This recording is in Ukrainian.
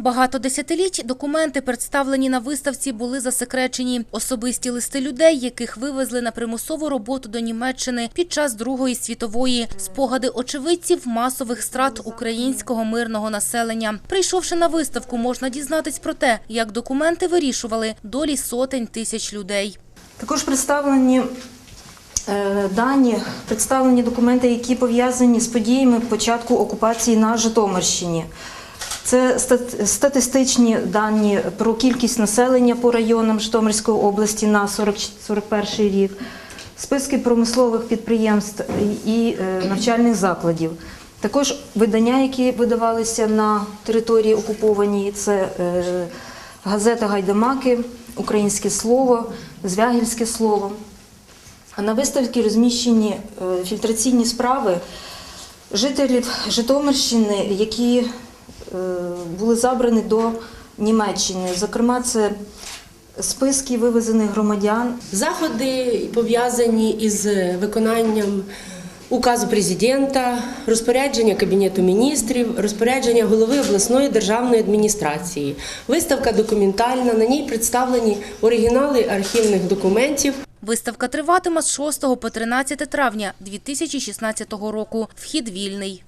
Багато десятиліть документи, представлені на виставці, були засекречені. Особисті листи людей, яких вивезли на примусову роботу до Німеччини під час Другої світової, спогади очевидців масових страт українського мирного населення. Прийшовши на виставку, можна дізнатись про те, як документи вирішували долі сотень тисяч людей. Також представлені е, дані, представлені документи, які пов'язані з подіями початку окупації на Житомирщині. Це статистичні дані про кількість населення по районам Житомирської області на 40 41 рік, списки промислових підприємств і е, навчальних закладів. Також видання, які видавалися на території окупованій, це е, газета Гайдамаки, Українське слово, Звягільське слово. А на виставці розміщені е, фільтраційні справи жителів Житомирщини, які були забрані до Німеччини. Зокрема, це списки вивезених громадян, Заходи пов'язані із виконанням указу президента, розпорядження Кабінету міністрів, розпорядження голови обласної державної адміністрації. Виставка документальна, на ній представлені оригінали архівних документів. Виставка триватиме з 6 по 13 травня 2016 року. Вхід вільний.